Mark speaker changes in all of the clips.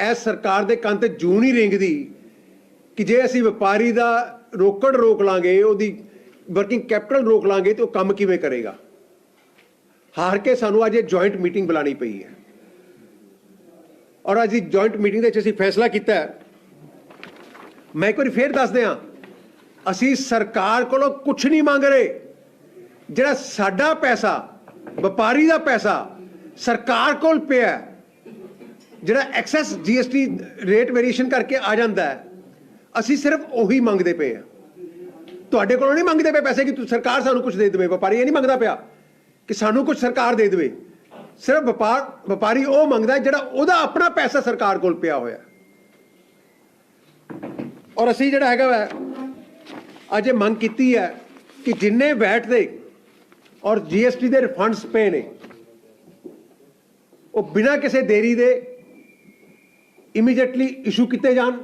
Speaker 1: S ਸਰਕਾਰ ਦੇ ਕੰਨ ਤੇ ਜੂ ਨਹੀਂ ਰਿੰਗਦੀ ਕਿ ਜੇ ਅਸੀਂ ਵਪਾਰੀ ਦਾ ਰੋਕੜ ਰੋਕ ਲਾਂਗੇ, ਉਹਦੀ ਵਰਕਿੰਗ ਕੈਪੀਟਲ ਰੋਕ ਲਾਂਗੇ ਤੇ ਉਹ ਕੰਮ ਕਿਵੇਂ ਕਰੇਗਾ? ਹਾਰ ਕੇ ਸਾਨੂੰ ਅੱਜ ਇਹ ਜੁਆਇੰਟ ਮੀਟਿੰਗ ਬੁਲਾਣੀ ਪਈ ਹੈ। ਔਰ ਅੱਜ ਦੀ ਜੁਆਇੰਟ ਮੀਟਿੰਗ ਦੇ ਵਿੱਚ ਅਸੀਂ ਫੈਸਲਾ ਕੀਤਾ ਹੈ। ਮੈਂ ਇੱਕ ਵਾਰੀ ਫੇਰ ਦੱਸ ਦਿਆਂ, ਅਸੀਂ ਸਰਕਾਰ ਕੋਲੋਂ ਕੁਝ ਨਹੀਂ ਮੰਗ ਰਹੇ। ਜਿਹੜਾ ਸਾਡਾ ਪੈਸਾ, ਵਪਾਰੀ ਦਾ ਪੈਸਾ ਸਰਕਾਰ ਕੋਲ ਪਿਆ ਜਿਹੜਾ ਐਕਸੈਸ ਜੀਐਸਟੀ ਰੇਟ ਵੇਰੀਏਸ਼ਨ ਕਰਕੇ ਆ ਜਾਂਦਾ ਹੈ, ਅਸੀਂ ਸਿਰਫ ਉਹੀ ਮੰਗਦੇ ਪਏ ਆ ਤੁਹਾਡੇ ਕੋਲੋਂ ਨਹੀਂ ਮੰਗਦੇ ਪਏ ਪੈਸੇ ਕਿ ਤੂੰ ਸਰਕਾਰ ਸਾਨੂੰ ਕੁਝ ਦੇ ਦੇਵੇ, ਵਪਾਰੀ ਇਹ ਨਹੀਂ ਮੰਗਦਾ ਪਿਆ ਕਿ ਸਾਨੂੰ ਕੁਝ ਸਰਕਾਰ ਦੇ ਦੇਵੇ। ਸਿਰਫ ਵਪਾਰ, ਵਪਾਰੀ ਉਹ ਮੰਗਦਾ ਜਿਹੜਾ ਉਹਦਾ ਆਪਣਾ ਪੈਸਾ ਸਰਕਾਰ ਕੋਲ ਪਿਆ ਹੋਇਆ ਔਰ ਅਸੀਂ ਜਿਹੜਾ ਹੈਗਾ ਵਾ, ਅੱਜ ਇਹ ਮੰਗ ਕੀਤੀ ਹੈ ਕਿ ਜਿੰਨੇ ਵੈਟ ਦੇ ਔਰ ਜੀਐਸਟੀ ਦੇ ਰਿਫੰਡਸ ਪਏ ਨੇ, ਉਹ ਬਿਨਾਂ ਕਿਸੇ ਦੇਰੀ ਦੇ ਇਮੀਡੀਏਟਲੀ ਇਸ਼ੂ ਕੀਤੇ ਜਾਣ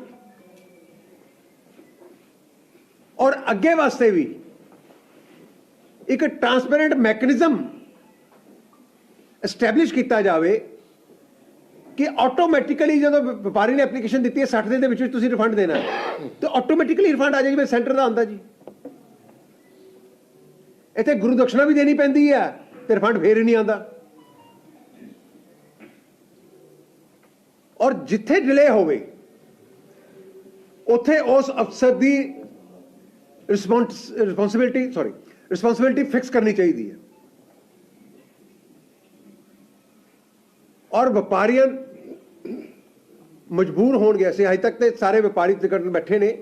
Speaker 1: ਔਰ ਅੱਗੇ ਵਾਸਤੇ ਵੀ ਇੱਕ ਟਰਾਂਸਪੇਰੈਂਟ ਮੈਕੈਨਿਜ਼ਮ ਐਸਟੈਬਲਿਸ਼ ਕੀਤਾ ਜਾਵੇ ਕਿ ਆਟੋਮੈਟਿਕਲੀ ਜਦੋਂ ਵਪਾਰੀ ਨੇ ਐਪਲੀਕੇਸ਼ਨ ਦਿੱਤੀ ਹੈ 60 ਦਿਨ ਦੇ ਵਿੱਚ ਵਿੱਚ ਤੁਸੀਂ ਰਿਫੰਡ ਦੇਣਾ ਹੈ ਤੇ ਆਟੋਮੈਟਿਕਲੀ ਰਿਫੰਡ ਆ ਜਾਏ ਮੈਂ ਸੈਂਟਰ ਦਾ ਆਉਂਦਾ ਜੀ ਇੱਥੇ ਗੁਰੂ ਦਕਸ਼ਨਾ ਵੀ ਦੇਣੀ ਪੈਂਦੀ ਹੈ ਤੇ ਰਿਫੰਡ ਫੇਰ ਹੀ ਨਹੀਂ ਆਉਂਦਾ ਔਰ ਜਿੱਥੇ ਡਿਲੇ ਹੋਵੇ, ਉੱਥੇ ਉਸ ਅਫਸਰ ਦੀ response responsibility sorry responsibility fix ਕਰਨੀ ਚਾਹੀਦੀ ਹੈ। ਔਰ ਵਪਾਰੀਆਂ ਮਜਬੂਰ ਹੋਣਗੇ ਅਸੀਂ ਅਜੇ ਤੱਕ ਤੇ ਸਾਰੇ ਵਪਾਰੀ ਸੰਗਠਨ ਬੈਠੇ ਨੇ।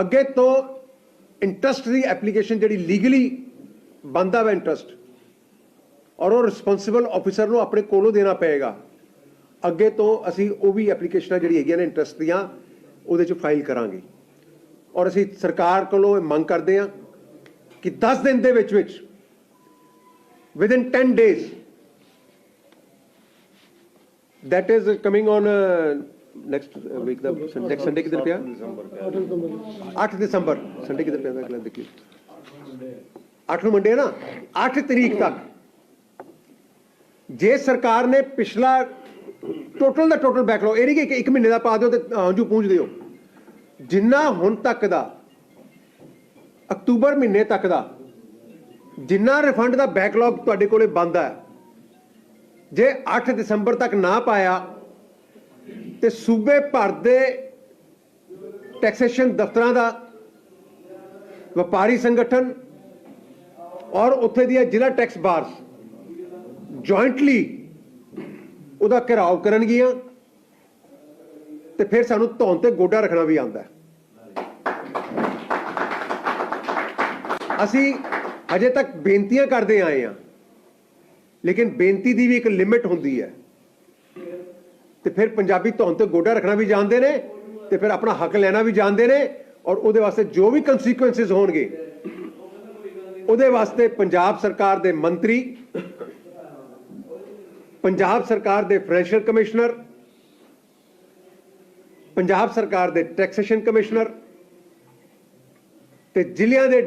Speaker 1: ਅੱਗੇ ਤੋਂ ਇੰਟਰਸਟ ਦੀ ਐਪਲੀਕੇਸ਼ਨ ਜਿਹੜੀ ਲੀਗਲੀ ਬੰਦਾ ਵਾ ਇੰਟਰਸਟ ਔਰ ਉਹ ਰਿਸਪੌਂਸਿਬਲ ਆਫੀਸਰ ਨੂੰ ਆਪਣੇ ਕੋਲੋਂ ਦੇਣਾ ਪਏਗਾ। ਅੱਗੇ ਤੋਂ ਅਸੀਂ ਉਹ ਵੀ ਐਪਲੀਕੇਸ਼ਨਾਂ ਜਿਹੜੀ ਹੈਗੀਆਂ ਨੇ ਇੰਟਰਸਟ ਦੀਆਂ ਉਹਦੇ 'ਚ ਫਾਈਲ ਕਰਾਂਗੇ। ਔਰ ਅਸੀਂ ਸਰਕਾਰ ਕੋਲੋਂ ਇਹ ਮੰਗ ਕਰਦੇ ਹਾਂ ਕਿ 10 ਦਿਨ ਦੇ ਵਿੱਚ ਵਿੱਚ within 10 days that is coming on uh, next uh, week the next sunday ਕਿਦਨ ਪਿਆ? 8 ਦਸੰਬਰ। ਸੰਡੇ ਕਿਦਨ ਪਿਆ? ਅਗਲਾ ਦੇਖੀ 8 ਨੂੰ ਮੰਡੇ ਨਾ? 8 ਤਰੀਕ ਤੱਕ। ਜੇ ਸਰਕਾਰ ਨੇ ਪਿਛਲਾ ਟੋਟਲ ਦਾ ਟੋਟਲ ਬੈਕਲੌਗ ਇਹ ਨਹੀਂ ਕਿ ਇੱਕ ਮਹੀਨੇ ਦਾ ਪਾ ਦਿਓ ਤੇ ਹੰਝੂ ਪੂੰਝ ਦਿਓ। ਜਿੰਨਾ ਹੁਣ ਤੱਕ ਦਾ, ਅਕਤੂਬਰ ਮਹੀਨੇ ਤੱਕ ਦਾ, ਜਿੰਨਾ ਰਿਫੰਡ ਦਾ ਬੈਕਲੌਗ ਤੁਹਾਡੇ ਕੋਲੇ ਬੰਦ ਹੈ ਜੇ 8 ਦਸੰਬਰ ਤੱਕ ਨਾ ਪਾਇਆ, ਤੇ ਸੂਬੇ ਭਰ ਦੇ ਟੈਕਸੇਸ਼ਨ ਦਫ਼ਤਰਾਂ ਦਾ, ਵਪਾਰੀ ਸੰਗਠਨ ਔਰ ਉੱਥੇ ਦੀਆਂ ਜ਼ਿਲ੍ਹਾ ਟੈਕਸ ਬਾਰਸ ਜੁਆਇੰਟਲੀ ਉਹਦਾ ਘਿਰਾਓ ਕਰਨਗੀਆਂ ਤੇ ਫਿਰ ਸਾਨੂੰ ਧੌਣ ਤੇ ਗੋਡਾ ਰੱਖਣਾ ਵੀ ਆਉਂਦਾ। ਅਸੀਂ ਅਜੇ ਤੱਕ ਬੇਨਤੀਆਂ ਕਰਦੇ ਆਏ ਆ ਲੇਕਿਨ ਬੇਨਤੀ ਦੀ ਵੀ ਇੱਕ ਲਿਮਿਟ ਹੁੰਦੀ ਹੈ। ਤੇ ਫਿਰ ਪੰਜਾਬੀ ਧੌਣ ਤੇ ਗੋਡਾ ਰੱਖਣਾ ਵੀ ਜਾਣਦੇ ਨੇ ਤੇ ਫਿਰ ਆਪਣਾ ਹੱਕ ਲੈਣਾ ਵੀ ਜਾਣਦੇ ਨੇ ਔਰ ਉਹਦੇ ਵਾਸਤੇ ਜੋ ਵੀ ਕਨਸੀਕੁਐਂਸਸ ਹੋਣਗੇ, ਉਹਦੇ ਵਾਸਤੇ ਪੰਜਾਬ ਸਰਕਾਰ ਦੇ ਮੰਤਰੀ ਪੰਜਾਬ ਸਰਕਾਰ ਦੇ ਫਾਈਨੈਂਸ਼ੀਅਲ ਕਮਿਸ਼ਨਰ, ਪੰਜਾਬ ਸਰਕਾਰ ਦੇ ਟੈਕਸੇਸ਼ਨ ਕਮਿਸ਼ਨਰ ਤੇ ਜ਼ਿਲ੍ਹਿਆਂ ਦੇ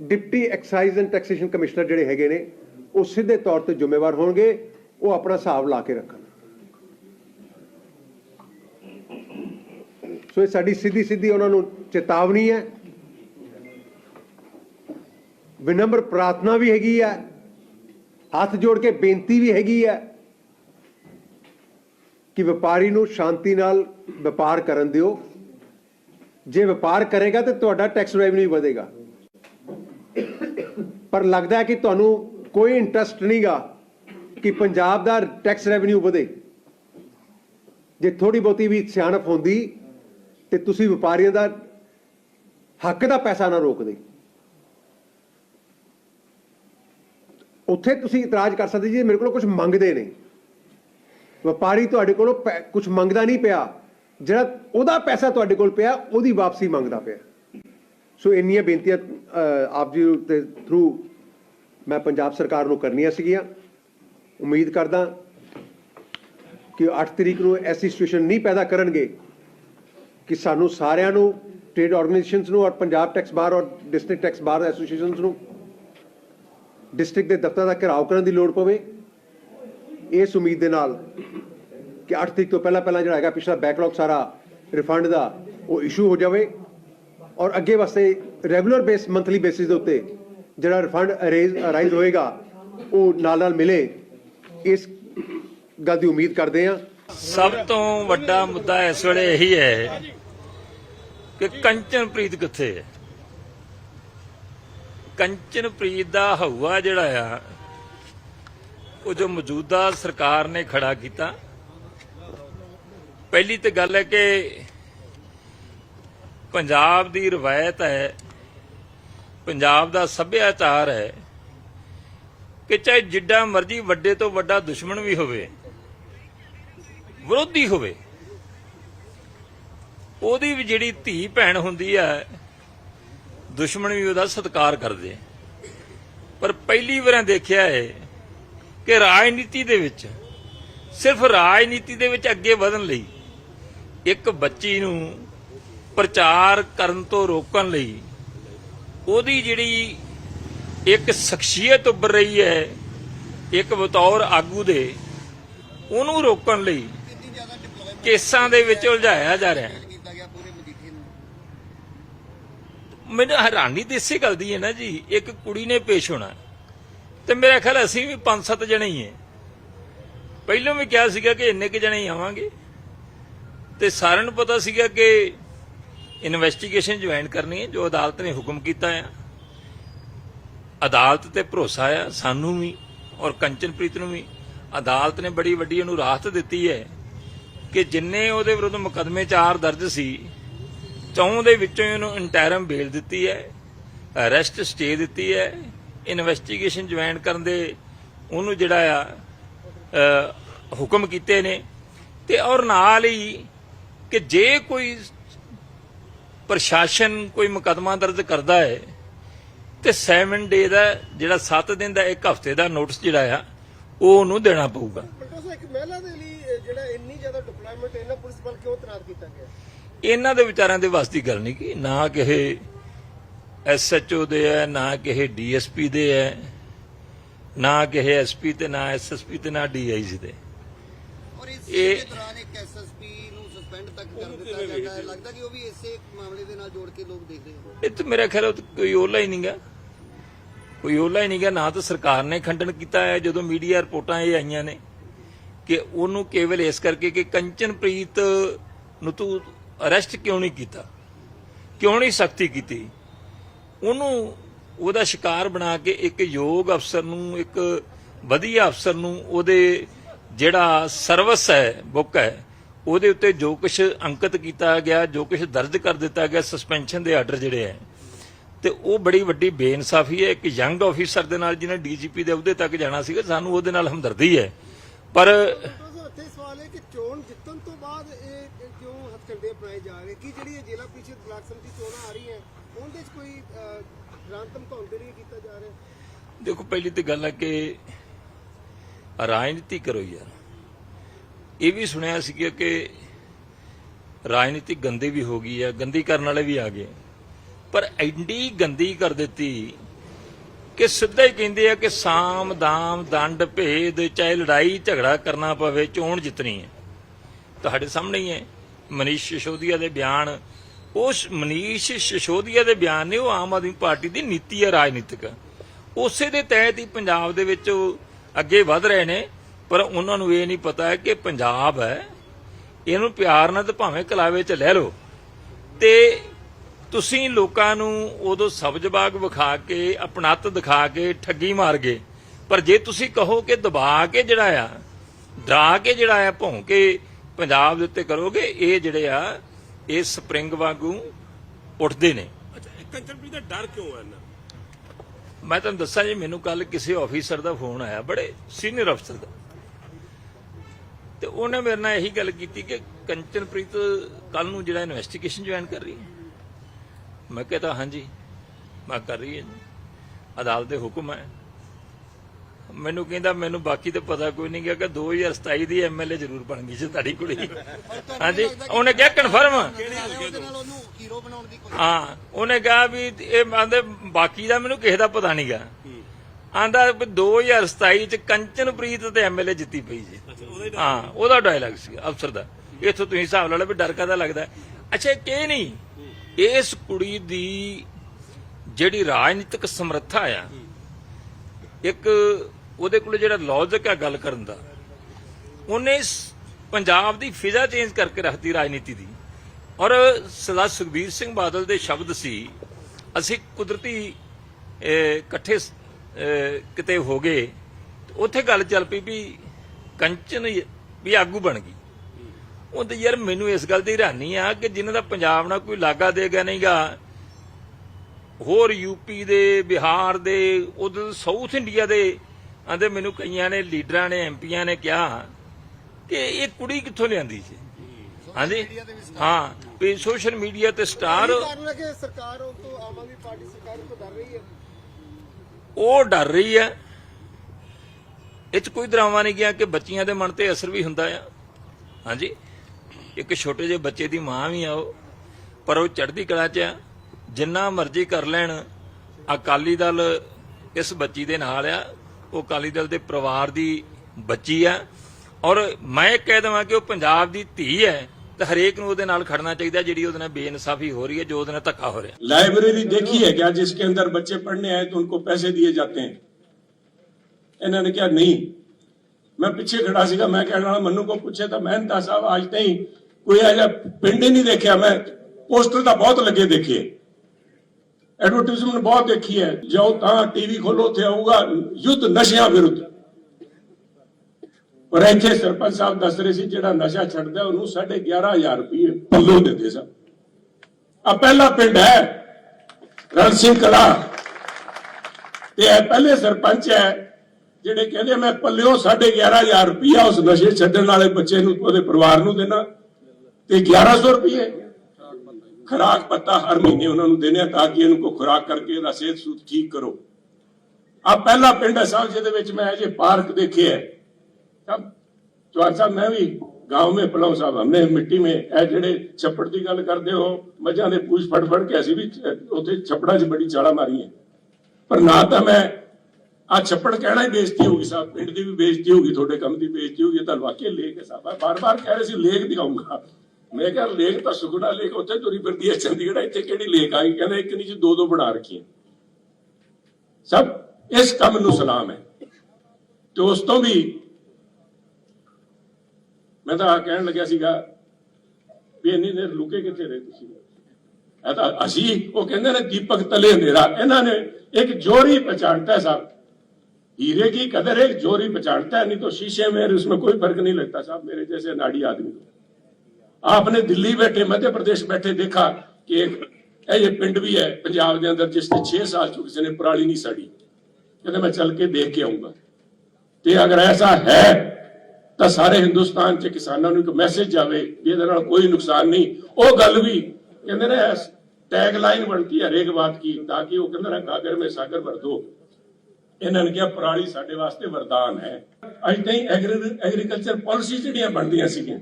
Speaker 1: deputy excise and taxation commissioner ਜਿਹੜੇ ਹੈਗੇ ਨੇ, ਉਹ ਸਿੱਧੇ ਤੌਰ ਤੇ ਜ਼ਿੰਮੇਵਾਰ ਹੋਣਗੇ, ਉਹ ਆਪਣਾ ਹਿਸਾਬ ਲਾ ਕੇ ਰੱਖਣ। ਸੋ ਇਹ ਸਾਡੀ ਸਿੱਧੀ ਸਿੱਧੀ ਉਹਨਾਂ ਨੂੰ ਚੇਤਾਵਨੀ ਹੈ। ਵਿਨਮਰ ਪ੍ਰਾਰਥਨਾ ਵੀ ਹੈਗੀ ਹੈ। ਹੱਥ ਜੋੜ ਕੇ ਬੇਨਤੀ ਵੀ ਹੈਗੀ ਹੈ। ਕਿ ਵਪਾਰੀ ਨੂੰ ਸ਼ਾਂਤੀ ਨਾਲ ਵਪਾਰ ਕਰਨ ਦਿਓ। ਜੇ ਵਪਾਰ ਕਰੇਗਾ ਤੇ ਤੁਹਾਡਾ ਟੈਕਸ ਰੈਵਨਿਊ ਵਧੇਗਾ। ਪਰ ਲੱਗਦਾ ਹੈ ਕਿ ਤੁਹਾਨੂੰ ਕੋਈ ਇੰਟਰਸਟ ਨਹੀਂਗਾ ਕਿ ਪੰਜਾਬ ਦਾ ਟੈਕਸ ਰੈਵਨਿਊ ਵਧੇ। ਜੇ ਥੋੜੀ ਬਹੁਤੀ ਵੀ ਸਿਆਣਪ ਹੁੰਦੀ ਤੇ ਤੁਸੀਂ ਵਪਾਰੀਆਂ ਦਾ ਹੱਕ ਦਾ ਪੈਸਾ ਨਾ ਰੋਕਦੇ। ਉੱਥੇ ਤੁਸੀਂ ਇਤਰਾਜ਼ ਕਰ ਸਕਦੇ ਜੀ, ਮੇਰੇ ਕੋਲੋਂ ਕੁਝ ਮੰਗਦੇ ਨੇ। ਵਪਾਰੀ ਤੁਹਾਡੇ ਕੋਲੋਂ ਕੁਝ ਮੰਗਦਾ ਨਹੀਂ ਪਿਆ। ਜਿਹੜਾ ਉਹਦਾ ਪੈਸਾ ਤੁਹਾਡੇ ਕੋਲ ਪਿਆ, ਉਹਦੀ ਵਾਪਸੀ ਮੰਗਦਾ ਪਿਆ। ਸੋ ਇੰਨੀਆਂ ਬੇਨਤੀਆਂ ਆਪ ਜੀ ਦੇ ਥਰੂ ਮੈਂ ਪੰਜਾਬ ਸਰਕਾਰ ਨੂੰ ਕਰਨੀਆਂ ਸੀਗੀਆਂ। ਉਮੀਦ ਕਰਦਾ ਕਿ 8 ਤਰੀਕ ਨੂੰ ਐਸੀ ਸਿਚੁਏਸ਼ਨ ਨਹੀਂ ਪੈਦਾ ਕਰਨਗੇ ਕਿ ਸਾਨੂੰ ਸਾਰਿਆਂ ਨੂੰ ਟ੍ਰੇਡ ਆਰਗੇਨਾਈਜੇਸ਼ਨਸ ਨੂੰ ਔਰ ਪੰਜਾਬ ਟੈਕਸ ਬਾਰ ਔਰ ਡਿਸਟ੍ਰਿਕਟ ਟੈਕਸ ਬਾਰ ਐਸੋਸੀਏਸ਼ਨਸ ਨੂੰ ਡਿਸਟ੍ਰਿਕਟ ਦੇ ਦਫ਼ਤਰਾਂ ਦਾ ਘਿਰਾਓ ਕਰਨ ਦੀ ਲੋੜ ਪਵੇ। ਇਸ ਉਮੀਦ ਦੇ ਨਾਲ ਕਿ 8 ਤਰੀਕ ਤੋਂ ਪਹਿਲਾਂ ਪਹਿਲਾਂ ਜਿਹੜਾ ਹੈਗਾ ਪਿਛਲਾ ਬੈਕਲੌਗ ਸਾਰਾ ਰਿਫੰਡ ਦਾ ਉਹ ਇਸ਼ੂ ਹੋ ਜਾਵੇ ਔਰ ਅੱਗੇ ਵਾਸਤੇ ਰੈਗੂਲਰ ਬੇਸ ਮੰਥਲੀ ਬੇਸਿਸ ਦੇ ਉੱਤੇ ਜਿਹੜਾ ਰਿਫੰਡ ਅਰੇਜ਼ ਅਰਾਈਜ਼ ਹੋਏਗਾ, ਉਹ ਨਾਲ ਨਾਲ ਮਿਲੇ, ਇਸ ਗੱਲ ਦੀ ਉਮੀਦ ਕਰਦੇ ਹਾਂ।
Speaker 2: ਸਭ ਤੋਂ ਵੱਡਾ ਮੁੱਦਾ ਇਸ ਵੇਲੇ ਇਹੀ ਹੈ ਕਿ ਕੰਚਨਪ੍ਰੀਤ ਕਿੱਥੇ ਹੈ? ਕੰਚਨਪ੍ਰੀਤ ਦਾ ਹਊਆ ਜਿਹੜਾ ਆ ਉਹ ਜੋ ਮੌਜੂਦਾ ਸਰਕਾਰ ਨੇ ਖੜਾ ਕੀਤਾ, ਪਹਿਲੀ ਤੇ ਗੱਲ ਹੈ ਕਿ ਪੰਜਾਬ ਦੀ ਰਵਾਇਤ ਹੈ, ਪੰਜਾਬ ਦਾ ਸੱਭਿਆਚਾਰ ਹੈ ਕਿ ਚਾਹੇ ਜਿੱਡਾ ਮਰਜ਼ੀ ਵੱਡੇ ਤੋਂ ਵੱਡਾ ਦੁਸ਼ਮਣ ਵੀ ਹੋਵੇ, ਵਿਰੋਧੀ ਹੋਵੇ, ਉਹਦੀ ਵੀ ਜਿਹੜੀ ਧੀ ਭੈਣ ਹੁੰਦੀ ਹੈ ਦੁਸ਼ਮਣ ਵੀ ਉਹਦਾ ਸਤਿਕਾਰ ਕਰਦੇ ਪਰ ਪਹਿਲੀ ਵਾਰਾਂ ਦੇਖਿਆ ਹੈ ਕਿ ਰਾਜਨੀਤੀ ਦੇ ਵਿੱਚ, ਸਿਰਫ ਰਾਜਨੀਤੀ ਦੇ ਵਿੱਚ ਅੱਗੇ ਵਧਣ ਲਈ, ਇੱਕ ਬੱਚੀ ਨੂੰ ਪ੍ਰਚਾਰ ਕਰਨ ਤੋਂ ਰੋਕਣ ਲਈ, ਉਹਦੀ ਜਿਹੜੀ ਇੱਕ ਸ਼ਖਸੀਅਤ ਉੱਭਰ ਰਹੀ ਹੈ, ਇੱਕ ਬਤੌਰ ਆਗੂ ਦੇ, ਉਹਨੂੰ ਰੋਕਣ ਲਈ ਕੇਸਾਂ ਦੇ ਵਿੱਚ ਉਲਝਾਇਆ ਜਾ ਰਿਹਾ ਹੈ। ਮੈਨੂੰ ਹੈਰਾਨੀ ਤੇ ਇਸੇ ਗੱਲ ਦੀ ਹੈ ਨਾ ਜੀ, ਇੱਕ ਕੁੜੀ ਨੇ ਪੇਸ਼ ਹੋਣਾ। ਤੇ ਮੇਰਾ ਖਿਆਲ ਅਸੀਂ ਵੀ ਪੰਜ ਸੱਤ ਜਣੇ ਹੀ ਹੈ। ਪਹਿਲਾਂ ਵੀ ਕਿਹਾ ਸੀਗਾ ਕਿ ਇੰਨੇ ਕੁ ਜਣੇ ਹੀ ਆਵਾਂਗੇ। ਤੇ ਸਾਰਿਆਂ ਨੂੰ ਪਤਾ ਸੀਗਾ ਕਿ ਇਨਵੈਸਟੀਗੇਸ਼ਨ ਜੁਆਇਨ ਕਰਨੀ ਹੈ, ਜੋ ਅਦਾਲਤ ਨੇ ਹੁਕਮ ਕੀਤਾ ਆ। ਅਦਾਲਤ ਤੇ ਭਰੋਸਾ ਆ, ਸਾਨੂੰ ਵੀ ਔਰ ਕੰਚਨਪ੍ਰੀਤ ਨੂੰ ਵੀ। ਅਦਾਲਤ ਨੇ ਬੜੀ ਵੱਡੀ ਉਹਨੂੰ ਰਾਹਤ ਦਿੱਤੀ ਹੈ ਕਿ ਜਿੰਨੇ ਉਹਦੇ ਵਿਰੁੱਧ ਮੁਕੱਦਮੇ ਚਾਰ ਦਰਜ ਸੀ, ਚੌਂ ਦੇ ਵਿੱਚੋਂ ਹੀ ਉਹਨੂੰ ਇੰਟਰਮ ਬੇਲ ਦਿੱਤੀ ਹੈ ਅਰੈਸਟ ਸਟੇ ਦਿੱਤੀ ਹੈ। ਇਨਵੈਸਟੀਗੇਸ਼ਨ ਜੁਆਇਨ ਕਰਨ ਦੇ ਉਹਨੂੰ ਜਿਹੜਾ ਆ ਹੁਕਮ ਕੀਤੇ ਨੇ। ਤੇ ਔਰ ਨਾਲ ਹੀ ਕਿ ਜੇ ਕੋਈ ਪ੍ਰਸ਼ਾਸਨ ਕੋਈ ਮੁਕੱਦਮਾ ਦਰਜ ਕਰਦਾ ਹੈ ਤੇ 7 ਡੇ ਦਾ ਜਿਹੜਾ 7 ਦਿਨ ਦਾ ਇੱਕ ਹਫ਼ਤੇ ਦਾ ਨੋਟਿਸ ਜਿਹੜਾ ਆ ਉਹ ਉਹਨੂੰ ਦੇਣਾ ਪਊਗਾ।
Speaker 3: ਇਹਨਾਂ
Speaker 2: ਦੇ ਵਿਚਾਰਾਂ ਦੇ ਵਾਸਤੇ ਗੱਲ ਨਹੀਂ ਕਿ ਨਾ ਕਿਸੇ ਐਸਐਚਓ ਦੇ ਹੈ ਨਾ ਕਿਸੇ ਡੀਐਸਪੀ ਦੇ ਹੈ ਨਾ ਕਿਸੇ ਐਸਪੀ ਤੇ ਨਾ ਐਸਐਸਪੀ ਤੇ ਨਾ ਡੀਆਈਜੀ ਦੇ
Speaker 3: ਔਰ ਇਸ
Speaker 2: ਇਹ-
Speaker 3: ਦੇ ਦੌਰਾਨ ਇੱਕ ਐਸਐਸਪੀ ਨੂੰ ਸਸਪੈਂਡ ਤੱਕ ਕਰ ਦਿੱਤਾ ਜਾਂਦਾ ਹੈ। ਲੱਗਦਾ ਕਿ ਉਹ ਵੀ ਇਸੇ ਮਾਮਲੇ ਦੇ ਨਾਲ ਜੋੜ ਕੇ ਲੋਕ ਦੇਖ ਰਹੇ ਹੋ
Speaker 2: ਇਹ ਤਾਂ ਮੇਰਾ ਖਿਆਲ ਉਹ ਤਾਂ ਕੋਈ ਓਲਾ ਹੀ ਨਹੀਂਗਾ ਕੋਈ ਓਲਾ ਹੀ ਨਹੀਂਗਾ ਨਾ ਤਾਂ ਸਰਕਾਰ ਨੇ ਖੰਡਨ ਕੀਤਾ ਹੈ ਜਦੋਂ ਮੀਡੀਆ ਰਿਪੋਰਟਾਂ ਇਹ ਆਈਆਂ ਨੇ ਕਿ ਉਹਨੂੰ ਕੇਵਲ ਇਸ ਕਰਕੇ ਕਿ ਕੰਚਨਪ੍ਰੀਤ ਨੂੰ ਤੂੰ ਅਰੈਸਟ ਕਿਉਂ ਨਹੀਂ ਕੀਤਾ? ਕਿਉਂ ਨਹੀਂ ਸਖਤੀ ਕੀਤੀ? ਉਹਨੂੰ ਉਹਦਾ ਸ਼ਿਕਾਰ ਬਣਾ ਕੇ ਇੱਕ ਯੋਗ ਅਫਸਰ ਨੂੰ, ਇੱਕ ਵਧੀਆ ਅਫਸਰ ਨੂੰ ਉਹਦੇ ਜਿਹੜਾ ਸਰਵਿਸ ਹੈ, ਬੁੱਕ ਹੈ, ਉਹਦੇ ਉੱਤੇ ਜੋ ਕੁਝ ਅੰਕਿਤ ਕੀਤਾ ਗਿਆ, ਜੋ ਕੁਝ ਦਰਜ ਕਰ ਦਿੱਤਾ ਗਿਆ ਸਸਪੈਂਸ਼ਨ ਦੇ ਆਰਡਰ ਜਿਹੜੇ ਹੈ, ਤੇ ਉਹ ਬੜੀ ਵੱਡੀ ਬੇਇਨਸਾਫੀ ਹੈ। ਇੱਕ ਯੰਗ ਆਫੀਸਰ ਦੇ ਨਾਲ ਜਿਹਨੇ ਡੀਜੀਪੀ ਦੇ ਅਹੁਦੇ ਤੱਕ ਜਾਣਾ ਸੀਗਾ, ਸਾਨੂੰ ਉਹਦੇ ਨਾਲ ਹਮਦਰਦੀ ਹੈ। ਪਰ
Speaker 3: ਸਵਾਲ ਹੈ ਕਿ ਚੋਣ ਜਿੱਤਣ ਤੋਂ ਬਾਅਦ ਇਹ ਕਿਉਂ ਹੱਥਕੰਡੇ ਅਪਣਾਏ ਜਾ ਰਹੇ? ਕੀ ਜਿਹੜੀ ਇਹ ਜ਼ਿਲ੍ਹਾ ਪ੍ਰੀਸ਼ਦ ਬਲਾਕ ਸਮਿਤੀ ਚੋਣਾਂ ਆ ਰਹੀਆਂ ਉਹਦੇ 'ਚ ਕੋਈ ਰਾਂਤ ਧਮਕਾਉਣ ਦੇ ਲਈ ਕੀਤਾ ਜਾ ਰਿਹਾ?
Speaker 2: ਦੇਖੋ, ਪਹਿਲੀ ਤੇ ਗੱਲ ਹੈ ਕਿ ਰਾਜਨੀਤੀ ਕਰੋ ਯਾਰ। ਇਹ ਵੀ ਸੁਣਿਆ ਸੀ ਕਿ ਰਾਜਨੀਤੀ ਗੰਦੀ ਵੀ ਹੋ ਗਈ ਹੈ ਗੰਦੀ ਕਰਨ ਵਾਲੇ ਵੀ ਆ ਗਏ। ਪਰ ਐਡੀ ਗੰਦੀ ਕਰ ਦਿੱਤੀ ਕਿ ਸਿੱਧਾ ਹੀ ਕਹਿੰਦੇ ਆ ਕਿ ਸਾਮ, ਦਾਮ, ਦੰਡ, ਭੇਦ, ਚਾਹੇ ਲੜਾਈ, ਝਗੜਾ ਕਰਨਾ ਪਵੇ, ਚੋਣ ਜਿੱਤਣੀ ਹੈ। ਤੁਹਾਡੇ ਸਾਹਮਣੇ ਹੀ ਹੈ। ਮਨੀਸ਼ ਸਿਸੋਦੀਆ ਦੇ ਬਿਆਨ ਉਹ ਮਨੀਸ਼ ਸਿਸੋਦੀਆ ਦੇ ਬਿਆਨ ਨੇ, ਉਹ ਆਮ ਆਦਮੀ ਪਾਰਟੀ ਦੀ ਨੀਤੀ ਹੈ, ਰਾਜਨੀਤਿਕ। ਉਸੇ ਦੇ ਤਹਿਤ ਹੀ ਪੰਜਾਬ ਦੇ ਵਿੱਚ ਅੱਗੇ ਵਧ ਰਹੇ ਨੇ, ਪਰ ਉਹਨਾਂ ਨੂੰ ਇਹ ਨਹੀਂ ਪਤਾ ਕਿ ਪੰਜਾਬ ਹੈ, ਇਹਨੂੰ ਪਿਆਰ ਨਾਲ ਤੇ ਭਾਵੇਂ ਕਲਾਵੇ ਚ ਲੈ ਲਓ। ਤੇ ਤੁਸੀਂ ਲੋਕਾਂ ਨੂੰ ਉਦੋਂ ਸਬਜ਼ ਬਾਗ ਵਿਖਾ ਕੇ ਆਪਣਤ ਦਿਖਾ ਕੇ, ਠੱਗੀ ਮਾਰ ਗਏ। ਪਰ ਜੇ ਤੁਸੀਂ ਕਹੋ ਕਿ ਦਬਾ ਕੇ ਜਿਹੜਾ ਆ, ਡਰਾ ਕੇ ਜਿਹੜਾ ਆ, ਭੌਂ ਕੇ ਪੰਜਾਬ ਦੇ ਉੱਤੇ ਕਰੋਗੇ, ਇਹ ਜਿਹੜੇ ਆ ਇਹ ਸਪਰਿੰਗ ਵਾਂਗੂ ਉੱਠਦੇ ਨੇ।
Speaker 4: ਅੱਛਾ ਕੰਚਨਪ੍ਰੀਤ ਦਾ ਡਰ ਕਿਉਂ ਹੈ ਇੰਨਾ?
Speaker 2: ਮੈਂ ਤੁਹਾਨੂੰ ਦੱਸਾਂ ਜੀ ਮੈਨੂੰ ਕੱਲ ਕਿਸੇ ਆਫੀਸਰ ਦਾ ਫੋਨ ਆਇਆ ਬੜੇ ਸੀਨੀਅਰ ਅਫਸਰ ਦਾ। ਤੇ ਉਹਨੇ ਮੇਰੇ ਨਾਲ ਇਹੀ ਗੱਲ ਕੀਤੀ ਕਿ ਕੰਚਨਪ੍ਰੀਤ ਕੱਲ ਨੂੰ ਜਿਹੜਾ ਇਨਵੈਸਟੀਗੇਸ਼ਨ ਜੁਆਇਨ ਕਰ ਰਹੀ ਹੈ। ਮੈਂ ਕਹਤਾ ਹਾਂਜੀ ਮੈਂ ਕਰ ਰਹੀ ਹਾਂ ਅਦਾਲਤ ਦੇ ਹੁਕਮ ਹੈ। ਮੈਨੂੰ ਕਹਿੰਦਾ ਮੈਨੂੰ ਬਾਕੀ ਤੇ ਪਤਾ ਕੋਈ ਨਹੀਂ ਗਿਆ ਕਿ 2027 ਦੀ ਐਮਐਲਏ ਜ਼ਰੂਰ ਬਣ ਗਈ ਸੀ ਤੁਹਾਡੀ ਕੁੜੀ। ਹਾਂਜੀ ਉਹਨੇ ਕਿਹਾ ਕਨਫਰਮ ਹਾਂ ਉਹਨੇ ਕਿਹਾ ਵੀ ਇਹ ਮੰਨਦੇ ਬਾਕੀ ਦਾ ਮੈਨੂੰ ਕਿਸੇ ਦਾ ਪਤਾ ਨਹੀਂਗਾ ਆਂਦਾ 2027 ਚ ਕੰਚਨਪ੍ਰੀਤ ਤੇ ਐਮਐਲਏ ਜਿੱਤੀ ਪਈ ਜੀ ਹਾਂ ਉਹਦਾ ਡਾਇਲੌਗ ਸੀ ਅਫਸਰ ਦਾ। ਇੱਥੋਂ ਤੁਸੀਂ ਹਿਸਾਬ ਲਾ ਲਓ ਵੀ ਡਰ ਕਾਹਦਾ ਲੱਗਦਾ? ਅੱਛਾ ਇਹ ਨਹੀਂ ਇਸ ਕੁੜੀ ਦੀ ਜਿਹੜੀ ਰਾਜਨੀਤਿਕ ਸਮਰੱਥਾ ਆ ਇੱਕ ਉਹਦੇ ਕੋਲ ਜਿਹੜਾ ਲੌਜਿਕ ਆ ਗੱਲ ਕਰਨ ਦਾ, ਉਹਨੇ ਪੰਜਾਬ ਦੀ ਫਿਜ਼ਾ ਚੇਂਜ ਕਰਕੇ ਰੱਖਦੀ ਰਾਜਨੀਤੀ ਦੀ। ਔਰ ਸਰਦਾਰ ਸੁਖਬੀਰ ਸਿੰਘ ਬਾਦਲ ਦੇ ਸ਼ਬਦ ਸੀ, ਅਸੀਂ ਕੁਦਰਤੀ ਇਕੱਠੇ ਕਿਤੇ ਹੋ ਗਏ ਉੱਥੇ ਗੱਲ ਚੱਲ ਪਈ ਵੀ ਕੰਚਨ ਵੀ ਆਗੂ ਬਣ ਗਈ। ਉਹ ਤੇ ਯਾਰ ਮੈਨੂੰ ਇਸ ਗੱਲ ਦੀ ਹੈਰਾਨੀ ਆ ਕਿ ਜਿਨ੍ਹਾਂ ਦਾ ਪੰਜਾਬ ਨਾਲ ਕੋਈ ਲਾਗਾ ਦੇਗਾ ਨਹੀਂਗਾ, ਹੋਰ ਯੂਪੀ ਦੇ, ਬਿਹਾਰ ਦੇ, ਉਧਰ ਸਾਊਥ ਇੰਡੀਆ ਦੇ ਆਂਦੇ ਮੈਨੂੰ ਕਈਆਂ ਨੇ ਲੀਡਰਾਂ ਨੇ ਐਮਪੀਆਂ ਨੇ ਕਿਹਾ ਕਿ ਇਹ ਕੁੜੀ ਕਿੱਥੋਂ ਲਿਆਂਦੀ ਸੀ? ਹਾਂਜੀ। ਹਾਂ ਵੀ ਸੋਸ਼ਲ ਮੀਡੀਆ ਤੇ ਸਟਾਰ
Speaker 3: ਇਹ ਕਾਰਨ ਹੈ ਕਿ ਸਰਕਾਰ ਉਹ ਤੋਂ ਆਮ ਆਦਮੀ ਪਾਰਟੀ ਸਰਕਾਰ ਤੋਂ ਡਰ ਰਹੀ ਹੈ।
Speaker 2: ਉਹ ਡਰ ਰਹੀ ਹੈ। ਇਹ ਚ ਕੋਈ ਡਰਾਮਾ ਨਹੀਂ ਗਿਆ ਕਿ ਬੱਚੀਆਂ ਦੇ ਮਨ ਤੇ ਅਸਰ ਵੀ ਹੁੰਦਾ ਆ। ਹਾਂਜੀ। ਇੱਕ ਛੋਟੇ ਜਿਹੇ ਬੱਚੇ ਦੀ ਮਾਂ ਵੀ ਆ ਉਹ ਪਰ ਉਹ ਚੜ੍ਹਦੀ ਕਲਾ 'ਚ ਆ। ਜਿੰਨਾ ਮਰਜ਼ੀ ਕਰ ਲੈਣ ਅਕਾਲੀ ਦਲ ਇਸ ਬੱਚੀ ਦੇ ਨਾਲ ਆ। ਉਹ ਅਕਾਲੀ ਦਲ ਦੇ ਪਰਿਵਾਰ ਦੀ ਬੱਚੀ ਆ ਔਰ ਮੈਂ ਕਹਿ ਦਵਾਂ ਕਿ ਉਹ ਪੰਜਾਬ ਦੀ ਧੀ ਹੈ ਤੇ ਹਰੇਕ ਨੂੰ ਉਹਦੇ ਨਾਲ ਖੜਨਾ ਚਾਹੀਦਾ ਜਿਹੜੀ ਉਹਦੇ ਨਾਲ ਬੇਇਨਸਾਫੀ ਹੋ ਰਹੀ ਹੈ ਜੋ ਉਹਦੇ ਨਾਲ ਧੱਕਾ ਹੋ ਰਿਹਾ
Speaker 5: लाइब्रेरी देखी है क्या जिसके अंदर बच्चे पढ़ने आए तो उनको पैसे दिए जाते हैं इन्होंने क्या नहीं मैं पीछे खड़ा सीगा मैं कहने वाला मनु को पूछे तो मेहनता साहब आज तई कोई ऐसा पिंड ही नहीं देखा मैं पोस्टर तो बहुत लगे देखे ਐਡਵਰਟਾਈਜ਼ਮੈਂਟ ਬਹੁਤ ਦੇਖੀ ਹੈ। ਜੋ ਤਾਂ ਟੀਵੀ ਖੋਲੋ, ਉੱਥੇ ਆਊਗਾ ਯੁੱਧ ਨਸ਼ਿਆਂ ਵਿਰੁੱਧ। ਪਰ ਇੱਥੇ ਸਰਪੰਚ ਸਾਹਿਬ ਦੱਸ ਰਹੇ ਸੀ, ਜਿਹੜਾ ਨਸ਼ਾ ਛੱਡਦਾ, ਉਹਨੂੰ 11500 ਰੁਪਏ ਪੱਲੋਂ ਦਿੰਦੇ ਸਨ। ਆ ਪਹਿਲਾ ਪਿੰਡ ਹੈ, ਰਣ ਸਿੰਘ ਕਲਾ। ਤੇ ਇਹ ਪਹਿਲੇ ਸਰਪੰਚ ਹੈ, ਜਿਹੜੇ ਕਹਿੰਦੇ, ਮੈਂ ਪੱਲਿਓ 11500 ਰੁਪਏ ਉਸ ਨਸ਼ੇ ਛੱਡਣ ਵਾਲੇ ਬੱਚੇ ਨੂੰ, ਉਹਦੇ ਪਰਿਵਾਰ ਨੂੰ ਦੇਣਾ। ਤੇ 1100 ਰੁਪਏ ਖੁਰਾਕ ਪੱਤਾ ਹਰ ਮਹੀਨੇ ਉਹਨਾਂ ਨੂੰ ਦੇਣੇ ਆ ਤਾਂ ਕਿ ਇਹਨੂੰ ਕੋ ਖੁਰਾਕ ਕਰਕੇ ਇਹਦਾ ਸਿਹਤ ਸੂਤ ਠੀਕ ਕਰੋ ਆ ਪਹਿਲਾ ਪਿੰਡ ਹੈ ਸਾਹਿਬ ਜਿਹਦੇ ਵਿੱਚ ਮੈਂ ਅਜੇ ਪਾਰਕ ਦੇਖਿਆ ਹੈ तब चौहान साहब मैं भी गांव में पलाऊ साहब हमने मिट्टी में ਇਹ ਜਿਹੜੇ ਛੱਪੜ ਦੀ ਗੱਲ ਕਰਦੇ ਹੋ ਮੱਝਾਂ ਦੇ ਪੂਛ ਫੜ ਫੜ ਕੇ ਅਸੀਂ ਵੀ ਉੱਥੇ ਛੱਪੜਾਂ 'ਚ ਬੜੀ ਚਾਲਾ ਮਾਰੀ ਹੈ ਪਰ ਨਾ ਤਾਂ ਮੈਂ ਆ ਛੱਪੜ ਕਹਿਣਾ ਹੀ ਬੇਇੱਜ਼ਤੀ ਹੋਗੀ ਸਾਹਿਬ ਪਿੰਡ ਦੀ ਵੀ ਬੇਇੱਜ਼ਤੀ ਹੋਗੀ ਤੁਹਾਡੇ ਕੰਮ ਦੀ ਬੇਇੱਜ਼ਤੀ ਹੋਗੀ ਤਾਂ ਵਾਕਈ ਲੇਖ ਹੈ ਸਾਹਿਬ ਬਾਰ-ਬਾਰ ਕਹਿ ਰਹੇ ਸੀ ਲੇਖ ਦਿਖਾਉਂਗਾ ਮੈਂ ਕਿਹਾ ਲੇਖ ਤਾਂ ਸੁਖਣਾ ਲੇਖ ਉੱਥੇ ਤੁਰੀ ਫਿਰਦੀ ਹੈ ਚੰਡੀਗੜ੍ਹ ਇੱਥੇ ਕਿਹੜੀ ਲੇਖ ਆਈ ਕਹਿੰਦੇ ਇੱਕ ਨੀਚੇ ਦੋ ਦੋ ਬਣਾ ਰੱਖੀਆਂ ਸਭ ਇਸ ਕੰਮ ਨੂੰ ਸਲਾਮ ਹੈ ਤੇ ਉਸ ਤੋਂ ਵੀ ਮੈਂ ਤਾਂ ਆਹ ਕਹਿਣ ਲੱਗਿਆ ਸੀਗਾ ਵੀ ਇੰਨੀ ਦੇਰ ਲੁਕੇ ਕਿੱਥੇ ਰਹੇ ਤੁਸੀਂ ਇਹ ਤਾਂ ਅਸੀਂ ਉਹ ਕਹਿੰਦੇ ਨੇ ਦੀਪਕ ਤਲੇ ਹਨੇਰਾ ਇਹਨਾਂ ਨੇ ਇੱਕ ਜੋਰੀ पहचानता है साहब हीरे की कदर एक जोरी पहचानता है नहीं तो शीशे में उसमें कोई फर्क नहीं लगता साहब मेरे जैसे नाड़ी आदमी को आपने दिल्ली बैठे मध्य प्रदेश बैठे देखा कि एक ਇਹ ਇਹ ਪਿੰਡ ਵੀ ਹੈ ਪੰਜਾਬ ਦੇ ਅੰਦਰ ਜਿਸ ਤੇ 6 ਸਾਲ ਚ ਕਿਸੇ ਨੇ ਪਰਾਲੀ ਨਹੀਂ ਸੜੀ ਕਹਿੰਦੇ ਮੈਂ ਚੱਲ ਕੇ ਦੇਖ ਕੇ ਆਉਂਗਾ ਤੇ ਅਗਰ ਐਸਾ ਹੈ ਤਾਂ ਸਾਰੇ ਹਿੰਦੁਸਤਾਨ 'ਚ ਕਿਸਾਨਾਂ ਨੂੰ ਇੱਕ ਮੈਸੇਜ ਜਾਵੇ ਵੀ ਇਹਦੇ ਨਾਲ ਕੋਈ ਨੁਕਸਾਨ ਨਹੀਂ ਉਹ ਗੱਲ ਵੀ ਕਹਿੰਦੇ ਨੇ ਟੈਗ ਲਾਈਨ ਬਣਤੀ ਹੈ ਹਰੇਕ ਬਾਤ ਕੀ ਤਾਂ ਕਿ ਉਹ ਕਹਿੰਦੇ ਨੇ ਗਾਗਰ ਮੇ ਸਾਗਰ ਭਰ ਦੋ ਇਹਨਾਂ ਨੇ ਕਿਹਾ ਪਰਾਲੀ ਸਾਡੇ ਵਾਸਤੇ ਵਰਦਾਨ ਹੈ ਅੱਜ ਤਾਈਂ ਐਗਰੀਕਲਚਰ ਪਾਲਿਸੀ ਜਿਹੜੀਆਂ ਬਣਦੀਆਂ ਸੀਗੀਆਂ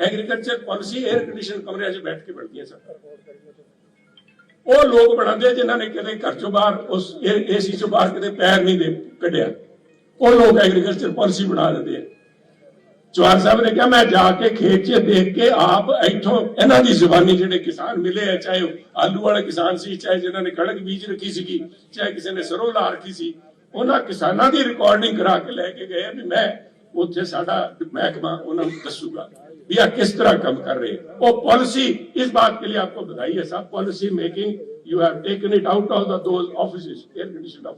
Speaker 5: ਐਗਰੀਕਲਚਰ ਪਾਲਿਸੀ 에ਅਰ ਕੰਡੀਸ਼ਨ ਕਮਰਿਆਂ 'ਚ ਬੈਠ ਕੇ ਬਣਦੀਆਂ ਸਨ। ਉਹ ਲੋਕ ਬਣਾਉਂਦੇ ਜਿਨ੍ਹਾਂ ਨੇ ਕਦੇ ਘਰ ਚੋਂ ਬਾਹਰ, ਉਸ ਏਸੀ ਚੋਂ ਬਾਹਰ ਕਦੇ ਪੈਰ ਨਹੀਂ ਦੇ ਕੱਢਿਆ। ਉਹ ਲੋਕ ਐਗਰੀਕਲਚਰ ਪਾਲਿਸੀ ਬਣਾ ਦਿੰਦੇ ਆ। ਚੌਹਾਨ ਸਾਹਿਬ ਨੇ ਕਿਹਾ, ਮੈਂ ਜਾ ਕੇ ਖੇਤ 'ਚ ਦੇਖ ਕੇ ਆਪ ਇੱਥੋਂ ਇਹਨਾਂ ਦੀ ਜ਼ੁਬਾਨੀ ਜਿਹੜੇ ਕਿਸਾਨ ਮਿਲੇ ਆ, ਚਾਹੇ ਉਹ ਆਲੂ ਵਾਲੇ ਕਿਸਾਨ ਸੀ, ਚਾਹੇ ਜਿਨ੍ਹਾਂ ਨੇ ਕਣਕ ਬੀਜ ਰੱਖੀ ਸੀਗੀ, ਚਾਹੇ ਕਿਸੇ ਨੇ ਸਰੋਂ ਲਾ ਰੱਖੀ ਸੀ, ਉਹਨਾਂ ਕਿਸਾਨਾਂ ਦੀ ਰਿਕਾਰਡਿੰਗ ਕਰਾ ਕੇ ਲੈ ਕੇ ਗਏ ਵੀ ਮੈਂ ਉੱਥੇ ਸਾਡਾ ਮਹਿਕਮਾ ਉਹਨਾਂ ਨੂੰ ਦੱਸੂਗਾ। या किस तरह कम कर रहे हैं वो पॉलिसी इस बात के लिए आपको बधाई है साहब policy making you have taken it out of the those office air condition